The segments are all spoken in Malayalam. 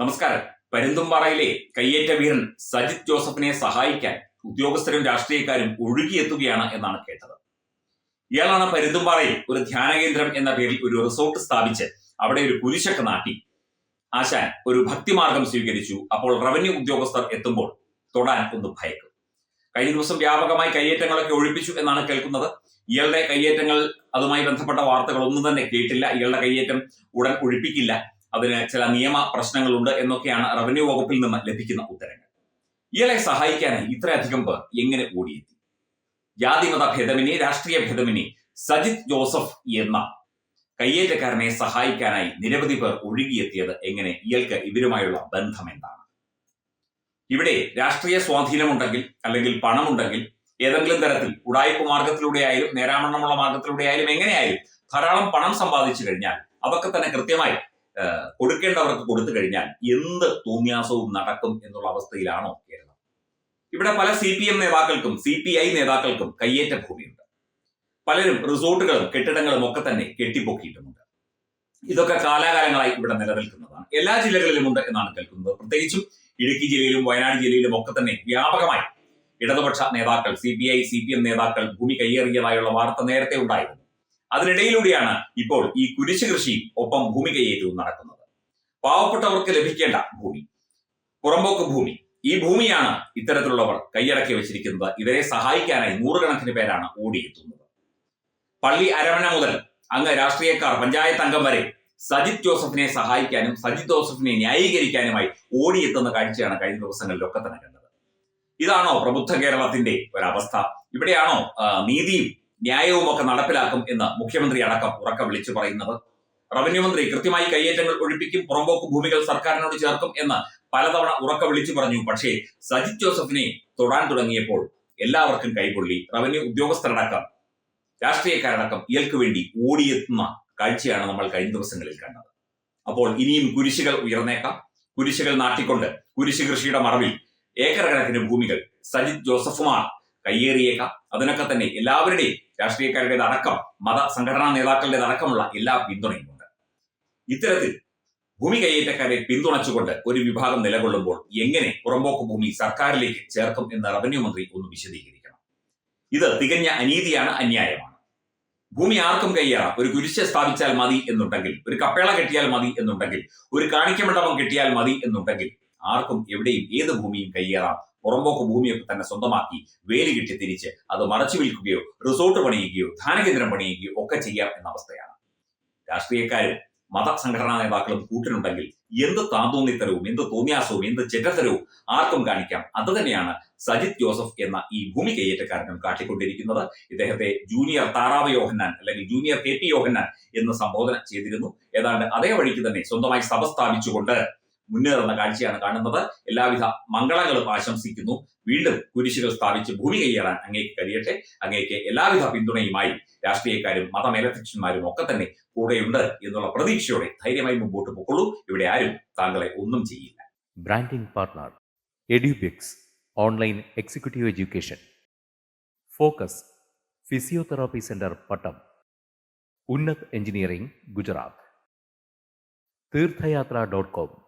നമസ്കാരം. പരുന്തുംപാറയിലെ കയ്യേറ്റ വീരൻ സജിത് ജോസഫിനെ സഹായിക്കാൻ ഉദ്യോഗസ്ഥരും രാഷ്ട്രീയക്കാരും ഒഴുകിയെത്തുകയാണ് എന്നാണ് കേട്ടത്. ഇയാളാണ് പരുന്തുംപാറയിൽ ഒരു ധ്യാന കേന്ദ്രം എന്ന പേരിൽ ഒരു റിസോർട്ട് സ്ഥാപിച്ച് അവിടെ ഒരു കുരിശൊക്കെ നാട്ടി. ആശാൻ ഒരു ഭക്തിമാർഗം സ്വീകരിച്ചു. അപ്പോൾ റവന്യൂ ഉദ്യോഗസ്ഥർ എത്തുമ്പോൾ തൊടാൻ ഒന്ന് ഭയക്കും. കഴിഞ്ഞ ദിവസം വ്യാപകമായി കയ്യേറ്റങ്ങളൊക്കെ ഒഴിപ്പിച്ചു എന്നാണ് കേൾക്കുന്നത്. ഇയാളുടെ കയ്യേറ്റങ്ങൾ അതുമായി ബന്ധപ്പെട്ട വാർത്തകൾ ഒന്നും തന്നെ കേട്ടില്ല. ഇയാളുടെ കയ്യേറ്റം ഉടൻ ഒഴിപ്പിക്കില്ല. അതിന് ചില നിയമ പ്രശ്നങ്ങളുണ്ട് എന്നൊക്കെയാണ് റവന്യൂ വകുപ്പിൽ നിന്ന് ലഭിക്കുന്ന ഉത്തരങ്ങൾ. ഇയാളെ സഹായിക്കാനായി ഇത്രയധികം പേർ എങ്ങനെ ഓടിയെത്തി? ജാതിമത ഭേദമിനെ രാഷ്ട്രീയ ഭേദമിനെ സജിത് ജോസഫ് എന്ന കയ്യേറ്റക്കാരനെ സഹായിക്കാനായി നിരവധി പേർ ഒഴുകിയെത്തിയത് എങ്ങനെ? ഇയാൾക്ക് ഇവരുമായുള്ള ബന്ധം എന്താണ്? ഇവിടെ രാഷ്ട്രീയ സ്വാധീനമുണ്ടെങ്കിൽ അല്ലെങ്കിൽ പണമുണ്ടെങ്കിൽ ഏതെങ്കിലും തരത്തിൽ ഉടായ്പ മാർഗത്തിലൂടെ ആയാലും നേരാമണ്ണമുള്ള മാർഗത്തിലൂടെ ആയാലും എങ്ങനെയായാലും ധാരാളം പണം സമ്പാദിച്ചു കഴിഞ്ഞാൽ അതൊക്കെ തന്നെ കൃത്യമായി കൊടുക്കേണ്ടവർക്ക് കൊടുത്തു കഴിഞ്ഞാൽ എന്ത് തോന്നിയാസവും നടക്കും എന്നുള്ള അവസ്ഥയിലാണോ കേരളം? ഇവിടെ പല സി പി എം നേതാക്കൾക്കും സി പി ഐ നേതാക്കൾക്കും കയ്യേറ്റ ഭൂമിയുണ്ട്. പലരും റിസോർട്ടുകളും കെട്ടിടങ്ങളും ഒക്കെ തന്നെ കെട്ടിപ്പൊക്കിയിട്ടുമുണ്ട്. ഇതൊക്കെ കാലാകാലങ്ങളായി ഇവിടെ നിലനിൽക്കുന്നതാണ്. എല്ലാ ജില്ലകളിലും ഉണ്ട് എന്നാണ് കേൾക്കുന്നത്. പ്രത്യേകിച്ചും ഇടുക്കി ജില്ലയിലും വയനാട് ജില്ലയിലും ഒക്കെ തന്നെ വ്യാപകമായി ഇടതുപക്ഷ നേതാക്കൾ C P I C P M നേതാക്കൾ ഭൂമി കയ്യേറിയതായുള്ള വാർത്ത നേരത്തെ ഉണ്ടായിരുന്നു. അതിനിടയിലൂടെയാണ് ഇപ്പോൾ ഈ കുരിശ് കൃഷി ഒപ്പം ഭൂമി കയ്യേറ്റവും നടക്കുന്നത്. പാവപ്പെട്ടവർക്ക് ലഭിക്കേണ്ട ഭൂമി പുറമ്പോക്ക് ഭൂമി. ഈ ഭൂമിയാണ് ഇത്തരത്തിലുള്ളവർ കൈയടക്കി വെച്ചിരിക്കുന്നത്. ഇവരെ സഹായിക്കാനായി നൂറുകണക്കിന് പേരാണ് ഓടിയെത്തുന്നത്. പള്ളി അരമന മുതൽ അങ്ങ് രാഷ്ട്രീയക്കാർ പഞ്ചായത്ത് അംഗം വരെ സജിത് ജോസഫിനെ സഹായിക്കാനും സജിത് ജോസഫിനെ ന്യായീകരിക്കാനുമായി ഓടിയെത്തുന്ന കാഴ്ചയാണ് കഴിഞ്ഞ ദിവസങ്ങളിലൊക്കെ തന്നെ കണ്ടത്. ഇതാണോ പ്രബുദ്ധ കേരളത്തിന്റെ ഒരവസ്ഥ? ഇവിടെയാണോ നീതിയും ന്യായവും ഒക്കെ നടപ്പിലാക്കും എന്ന് മുഖ്യമന്ത്രി അടക്കം ഉറക്കം വിളിച്ചു പറയുന്നത്. റവന്യൂ മന്ത്രി കൃത്യമായി കയ്യേറ്റങ്ങൾ ഒഴിപ്പിക്കും പുറമ്പോക്ക് ഭൂമികൾ സർക്കാരിനോട് ചേർക്കും എന്ന് പലതവണ ഉറക്ക വിളിച്ചു പറഞ്ഞു. പക്ഷേ സജിത് ജോസഫിനെ തൊടാൻ തുടങ്ങിയപ്പോൾ എല്ലാവർക്കും കൈപൊള്ളി. റവന്യൂ ഉദ്യോഗസ്ഥരടക്കം രാഷ്ട്രീയക്കാരടക്കം ഇയാൾക്ക് വേണ്ടി ഓടിയെത്തുന്ന കാഴ്ചയാണ് നമ്മൾ കഴിഞ്ഞ ദിവസങ്ങളിൽ കണ്ടത്. അപ്പോൾ ഇനിയും കുരിശുകൾ ഉയർന്നേക്കാം. കുരിശുകൾ നാട്ടിക്കൊണ്ട് കുരിശു കൃഷിയുടെ മറവിൽ ഏക്കർ കണക്കിന് ഭൂമികൾ സജിത് ജോസഫുമാർ കയ്യേറിയേക്കാം. അതിനൊക്കെ തന്നെ എല്ലാവരുടെയും രാഷ്ട്രീയക്കാരുടേത് അടക്കം മത സംഘടനാ നേതാക്കളുടേത് അടക്കമുള്ള എല്ലാ പിന്തുണയുമുണ്ട്. ഇത്തരത്തിൽ ഭൂമി കയ്യേറ്റക്കാരെ പിന്തുണച്ചുകൊണ്ട് ഒരു വിഭാഗം നിലകൊള്ളുമ്പോൾ എങ്ങനെ പുറമ്പോക്ക് ഭൂമി സർക്കാരിലേക്ക് ചേർക്കും എന്ന് റവന്യൂ മന്ത്രി ഒന്ന് വിശദീകരിക്കണം. ഇത് തികഞ്ഞ അനീതിയാണ് അന്യായമാണ്. ഭൂമി ആർക്കും കയ്യേറാം. ഒരു കുരിശ് സ്ഥാപിച്ചാൽ മതി എന്നുണ്ടെങ്കിൽ ഒരു കപ്പേള കെട്ടിയാൽ മതി എന്നുണ്ടെങ്കിൽ ഒരു കാണിക്കമണ്ഡപം കെട്ടിയാൽ മതി എന്നുണ്ടെങ്കിൽ ആർക്കും എവിടെയും ഏത് ഭൂമിയും കയ്യേറാം. പുറമ്പോക്ക് ഭൂമിയൊക്കെ തന്നെ സ്വന്തമാക്കി വേലി കിട്ടി തിരിച്ച് അത് മറച്ചു വിൽക്കുകയോ റിസോർട്ട് പണിയുകയോ ധാനകേന്ദ്രം പണിയുകയോ ഒക്കെ ചെയ്യാം എന്ന അവസ്ഥയാണ്. രാഷ്ട്രീയക്കാരും മതസംഘടനാ നേതാക്കളും കൂട്ടിനുണ്ടെങ്കിൽ എന്ത് താന്തോന്നിത്തരവും എന്ത് തോന്നിയാസവും എന്ത് ചെറ്റത്തരവും ആർക്കും കാണിക്കാം. അത് തന്നെയാണ് സജിത് ജോസഫ് എന്ന ഈ ഭൂമി കയ്യേറ്റക്കാരനും കാട്ടിക്കൊണ്ടിരിക്കുന്നത്. ഇദ്ദേഹത്തെ ജൂനിയർ താറാവ് യോഹന്നാൻ അല്ലെങ്കിൽ ജൂനിയർ കെ പി യോഹന്നാൻ എന്ന് സംബോധന ചെയ്തിരുന്നു. ഏതാണ്ട് അതേ വഴിക്ക് തന്നെ സ്വന്തമായി സഭ സ്ഥാപിച്ചുകൊണ്ട് മുന്നേറുന്ന കാഴ്ചയാണ് കാണുന്നത്. എല്ലാവിധ മംഗളങ്ങളും ആശംസിക്കുന്നു. വീണ്ടും കുരിശുകൾ സ്ഥാപിച്ച് ഭൂമി കൈയേറാൻ അങ്ങേക്ക് കഴിയട്ടെ. അങ്ങേക്ക് എല്ലാവിധ പിന്തുണയുമായി രാഷ്ട്രീയക്കാരും മതമേലധ്യക്ഷന്മാരും ഒക്കെ തന്നെ കൂടെയുണ്ട് എന്നുള്ള പ്രതീക്ഷയോടെ ധൈര്യമായി മുമ്പോട്ട് പോയിക്കൊള്ളൂ ഇവിടെ ആരും താങ്കളെ ഒന്നും ചെയ്യില്ല. Branding partner Edubix online executive education focus physiotherapy centre Pattom Unnath engineering Gujarat Theerthayathra dot com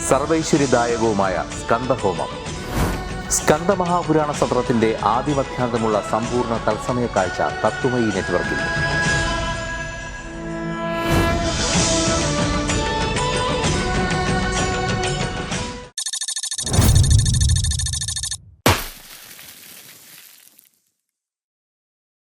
സർവൈശ്വര്യദായകവുമായ സ്കന്ദഹോമം സ്കന്ദമഹാപുരാണ സത്രത്തിന്റെ ആദിമധ്യാന്തമുള്ള സമ്പൂർണ തത്സമയ കാഴ്ച തത്വമയി നെറ്റ്വർക്കിൽ.